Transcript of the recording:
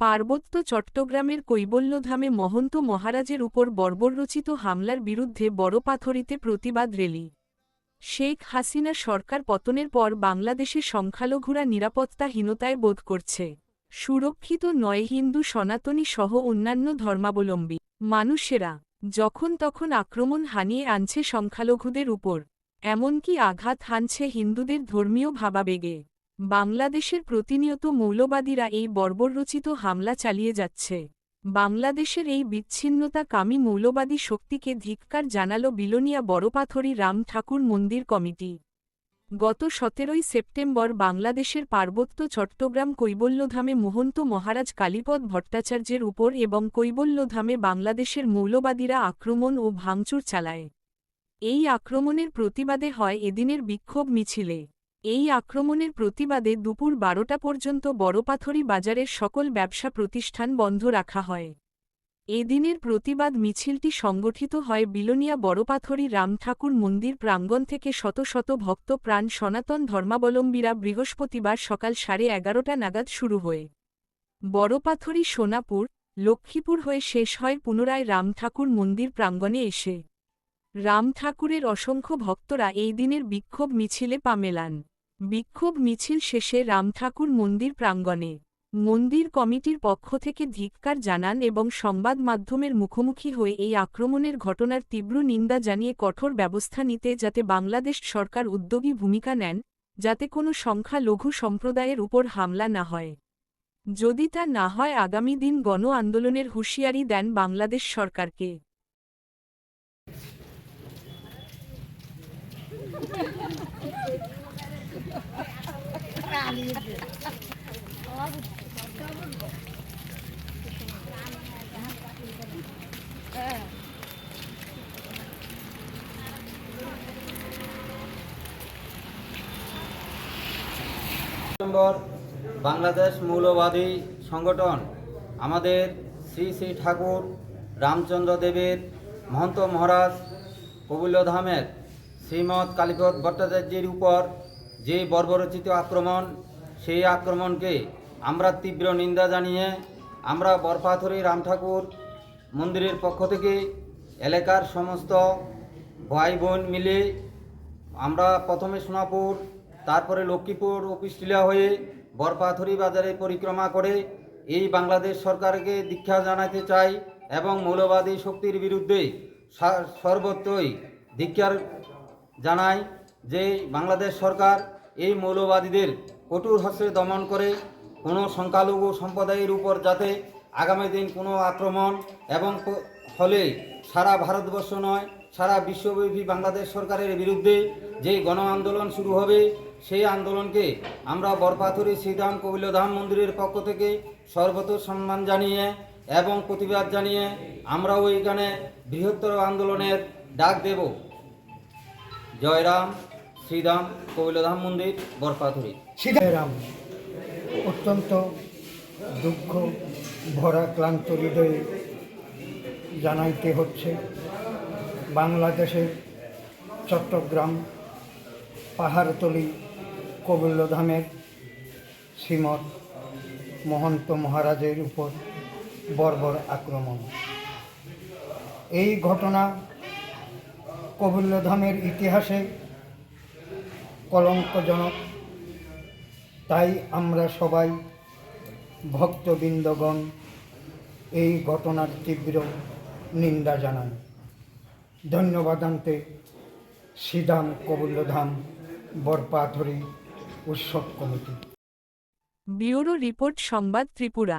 পার্বত্য চট্টগ্রামের কৈবল্যধামে মহন্ত মহারাজের উপর বর্বররচিত হামলার বিরুদ্ধে বড়পাথরিতে প্রতিবাদ রেলি শেখ হাসিনা সরকার পতনের পর বাংলাদেশে সংখ্যালঘুরা নিরাপত্তাহীনতায় বোধ করছে। সুরক্ষিত নয় হিন্দু সনাতনী সহ অন্যান্য ধর্মাবলম্বী মানুষেরা যখন তখন আক্রমণ হানিয়ে আনছে সংখ্যালঘুদের উপর, এমনকি আঘাত হানছে হিন্দুদের ধর্মীয় ভাবাবেগে। বাংলাদেশের প্রতিনিয়ত মৌলবাদীরা এই বর্বররচিত হামলা চালিয়ে যাচ্ছে। বাংলাদেশের এই বিচ্ছিন্নতা বিচ্ছিন্নতাকামী মৌলবাদী শক্তিকে ধিক্কার জানাল বিলোনিয়া বড়পাথরি রাম ঠাকুর মন্দির কমিটি। গত সতেরোই সেপ্টেম্বর বাংলাদেশের পার্বত্য চট্টগ্রাম কৈবল্যধামে মহন্ত মহারাজ কালীপদ ভট্টাচার্যের উপর এবং কৈবল্যধামে বাংলাদেশের মৌলবাদীরা আক্রমণ ও ভাঙচুর চালায়। এই আক্রমণের প্রতিবাদে হয় এদিনের বিক্ষোভ মিছিলে। এই আক্রমণের প্রতিবাদে দুপুর বারোটা পর্যন্ত বড়পাথরি বাজারের সকল ব্যবসা প্রতিষ্ঠান বন্ধ রাখা হয়। এদিনের প্রতিবাদ মিছিলটি সংগঠিত হয় বিলোনিয়া বড়পাথরি রামঠাকুর মন্দির প্রাঙ্গণ থেকে শত শত ভক্ত প্রাণ সনাতন ধর্মাবলম্বীরা বৃহস্পতিবার সকাল সাড়ে এগারোটা নাগাদ শুরু হয়ে। বড়পাথরি সোনাপুর, লক্ষ্মীপুর হয়ে শেষ হয় পুনরায় রামঠাকুর মন্দির প্রাঙ্গণে এসে। রাম ঠাকুরের অসংখ্য ভক্তরা এই দিনের বিক্ষোভ মিছিলে পা মেলান। বিক্ষোভ মিছিল শেষে রামঠাকুর মন্দির প্রাঙ্গণে মন্দির কমিটির পক্ষ থেকে ধিক্কার জানান এবং সংবাদ মাধ্যমের মুখোমুখি হয়ে এই আক্রমণের ঘটনার তীব্র নিন্দা জানিয়ে কঠোর ব্যবস্থা নিতে যাতে বাংলাদেশ সরকার উদ্যোগী ভূমিকা নেন, যাতে কোনো সংখ্যালঘু সম্প্রদায়ের উপর হামলা না হয়। যদি তা না হয়, আগামী দিন গণ আন্দোলনের হুঁশিয়ারি দেন বাংলাদেশ সরকারকে। নম্বর বাংলাদেশ মৌলবাদী সংগঠন। আমাদের শ্রী শ্রী ঠাকুর রামচন্দ্র দেবের মহন্ত মহারাজ কবুল্যধামের শ্রীমৎ কালীপদ ভট্টাচার্যের উপর যে বর্বরচিত আক্রমণ, সেই আক্রমণকে আমরা তীব্র নিন্দা জানিয়ে আমরা বরপাথরি রাম ঠাকুর মন্দিরের পক্ষ থেকে এলাকার সমস্ত ভাই বোন মিলে আমরা প্রথমে সোনাপুর, তারপরে লক্ষ্মীপুর অফিসটিলা হয়ে বরপাথরি বাজারে পরিক্রমা করে এই বাংলাদেশ সরকারকে দীক্ষা জানাতে চাই এবং মৌলবাদী শক্তির বিরুদ্ধে সর্বত্রই ধিক্ষার জানাই যে বাংলাদেশ সরকার এই মৌলবাদীদের কঠোর হস্তে দমন করে কোনো সংখ্যালঘু সম্প্রদায়ের উপর যাতে আগামী দিন কোনো আক্রমণ এবং ফলে সারা ভারতবর্ষ নয়, সারা বিশ্বব্যাপী বাংলাদেশ সরকারের বিরুদ্ধে যে গণ আন্দোলন শুরু হবে, সেই আন্দোলনকে আমরা বরপাথরি শ্রীধাম কবিলধাম মন্দিরের পক্ষ থেকে সর্বত সম্মান জানিয়ে এবং প্রতিবাদ জানিয়ে আমরাও এখানে বৃহত্তর আন্দোলনের ডাক দেব। জয়রাম শ্রীধাম কবিলধাম মন্দির বরপাথরি সীতারাম, অত্যন্ত দুঃখ, ভরা, ক্লান্ত হৃদয়ে জানাইতে হচ্ছে বাংলাদেশের চট্টগ্রাম পাহাড়তলি কবিল্যধামের শ্রীমৎ মহন্ত মহারাজের উপর বর্বর আক্রমণ। এই ঘটনা কবিল্যধামের ইতিহাসে কলঙ্কজনক। তাই আমরা সবাই ভক্তবৃন্দগণ এই ঘটনার তীব্র নিন্দা জানাই। ধন্যবাদান্তে শ্রীধাম কবুল্যধাম বরপাথরি উৎসব কমিটি। ব্যুরো রিপোর্ট সংবাদ ত্রিপুরা।